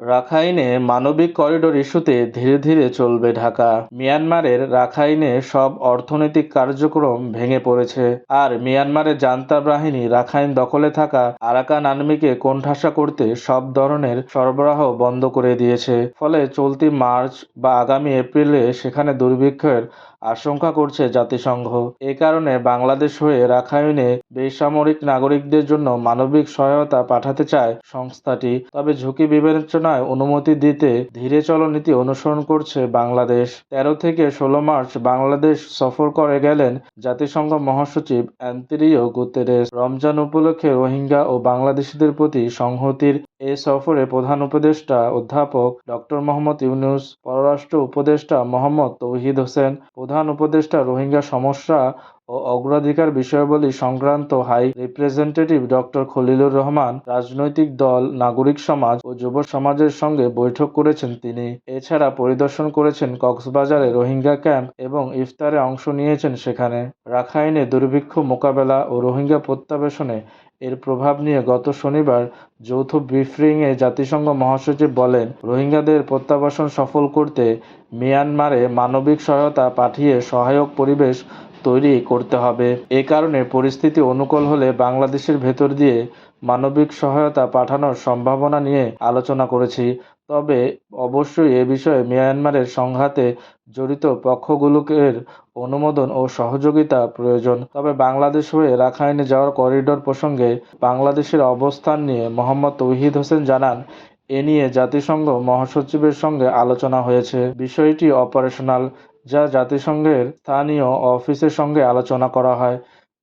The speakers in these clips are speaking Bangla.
রাখাইনে মানবিক করিডোর ইস্যুতে ধীরে ধীরে চলবে ঢাকা। মিয়ানমারের রাখাইনে সব অর্থনৈতিক কার্যক্রম ভেঙে পড়েছে। আর মিয়ানমারের জান্তা বাহিনী রাখাইন দখলে থাকা আরাকান আর্মিকে কোণঠাসা করতে সব ধরনের সরবরাহ বন্ধ করে দিয়েছে। ফলে চলতি মার্চ বা আগামী এপ্রিলে সেখানে দুর্ভিক্ষের আশঙ্কা করছে জাতিসংঘ। এ কারণে বাংলাদেশ হয়ে রাখাইনে বেসামরিক নাগরিকদের জন্য মানবিক সহায়তা পাঠাতে চায় সংস্থাটি। তবে ঝুঁকি বিবেচনায় অনুমতি দিতে ধীরে চলো নীতি অনুসরণ করছে বাংলাদেশ। তেরো থেকে ষোলো মার্চ বাংলাদেশ সফর করে গেলেন জাতিসংঘ মহাসচিব অ্যান্তোনিও গুতেরেস। রমজান উপলক্ষে রোহিঙ্গা ও বাংলাদেশিদের প্রতি সংহতির এ সফরে প্রধান উপদেষ্টা অধ্যাপক ডক্টর মোহাম্মদ ইউনুস, পররাষ্ট্র উপদেষ্টা মোহাম্মদ তৌহিদ হোসেন প্রধান উপদেষ্টা রোহিঙ্গা সমস্যা ও অগ্রাধিকার বিষয়াবলী সংক্রান্ত high representative doctor Khalilur Rahman, রাজনৈতিক দল, নাগরিক সমাজ ও যুব সমাজের সঙ্গে বৈঠক করেছেন তিনি। এছাড়া পরিদর্শন করেছেন কক্সবাজারে রোহিঙ্গা ক্যাম্প এবং ইফতারে অংশ নিয়েছেন সেখানে। রাখাইনে দুর্ভিক্ষ মোকাবেলা ও রোহিঙ্গা প্রত্যাবাসনে এর প্রভাব নিয়ে গত শনিবার যৌথ ব্রিফিংয়ে জাতিসংঘ মহাসচিব বলেন, রোহিঙ্গাদের প্রত্যাবাসন সফল করতে মিয়ানমারে মানবিক সহায়তা পাঠিয়ে সহায়ক পরিবেশ তৈরি করতে হবে। এ কারণে পরিস্থিতি অনুকূল হলে বাংলাদেশের ভেতর দিয়ে মানবিক সহায়তা পাঠানোর সম্ভাবনা নিয়ে আলোচনা করেছি। তবে অবশ্যই এ বিষয়ে মিয়ানমারের সংঘাতে জড়িত পক্ষগুলোকের অনুমোদন ও সহযোগিতা প্রয়োজন। তবে বাংলাদেশ হয়ে রাখাইনে যাওয়ার করিডোর প্রসঙ্গে বাংলাদেশের অবস্থান নিয়ে মোহাম্মদ তৌহিদ হোসেন জানান, এ নিয়ে জাতিসংঘ মহাসচিবের সঙ্গে আলোচনা হয়েছে। বিষয়টি অপারেশনাল, যা জাতিসংঘের স্থানীয় অফিসের সঙ্গে আলোচনা করা হয়।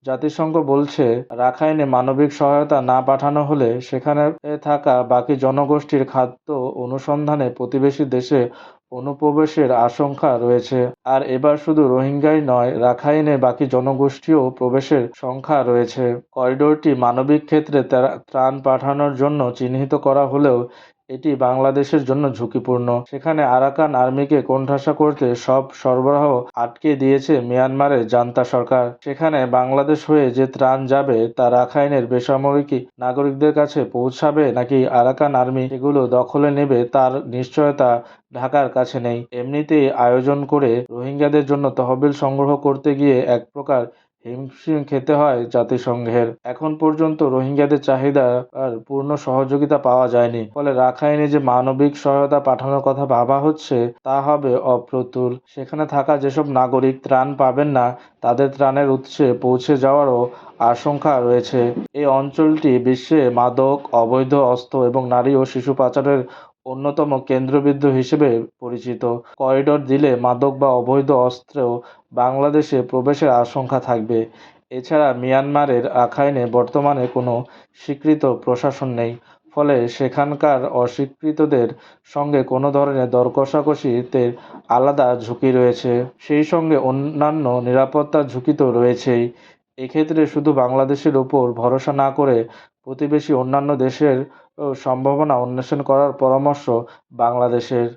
জাতিসংঘ বলছে, রাখাইনে মানবিক সহায়তা না পাঠানো হলে সেখানে থাকা বাকি জনগোষ্ঠীর খাদ্য অনুসন্ধানে প্রতিবেশী দেশে অনুপ্রবেশের আশঙ্কা রয়েছে। আর এবার শুধু রোহিঙ্গাই নয়, রাখাইনে বাকি জনগোষ্ঠীও প্রবেশের সংখ্যা রয়েছে। করিডোরটি মানবিক ক্ষেত্রে ত্রাণ পাঠানোর জন্য চিহ্নিত করা হলেও এটি বাংলাদেশের জন্য ঝুঁকিপূর্ণ। সেখানে আরাকান আর্মিকে কোণঠাসা করতে সব সরবরাহ আটকে দিয়েছে মিয়ানমারের জান্তা সরকার। সেখানে বাংলাদেশ হয়ে যে ত্রাণ যাবে তা রাখাইনের বেসামরিক নাগরিকদের কাছে পৌঁছাবে নাকি আরাকান আর্মি এগুলো দখলে নেবে তার নিশ্চয়তা ঢাকার কাছে নেই। এমনিতেই আয়োজন করে রোহিঙ্গাদের জন্য তহবিল সংগ্রহ করতে গিয়ে এক প্রকার হিমশিম খেতে হয় জাতিসংঘের। এখন পর্যন্ত রোহিঙ্গাদের চাহিদা আর পূর্ণ সহযোগিতা পাওয়া যায়নি। ফলে রাখাইনে যে মানবিক সহায়তা পাঠানোর কথা ভাবা হচ্ছে, তা হবে অপ্রতুল। সেখানে থাকা যেসব নাগরিক ত্রাণ পাবেন না, তাদের ত্রাণের উৎসে পৌঁছে যাওয়ারও আশঙ্কা রয়েছে। এই অঞ্চলটি বিশ্বে মাদক, অবৈধ অস্ত্র এবং নারী ও শিশু পাচারের অন্যতম কেন্দ্রবিন্দু হিসেবে পরিচিত। করিডোর দিলে মাদক বা অবৈধ অস্ত্র বাংলাদেশে প্রবেশের আশঙ্কা থাকবে। এছাড়া মিয়ানমারের আখাইনে বর্তমানে কোনো স্বীকৃত প্রশাসন নেই। ফলে সেখানকার অস্বীকৃতদের সঙ্গে কোনো ধরনের দর কষাকষিতে আলাদা ঝুঁকি রয়েছে। সেই সঙ্গে অন্যান্য নিরাপত্তার ঝুঁকি তো রয়েছেই। এক্ষেত্রে শুধু বাংলাদেশের ওপর ভরসা না করে প্রতিবেশী অন্যান্য দেশের সম্ভাবনা অন্বেষণ করার পরামর্শ বাংলাদেশের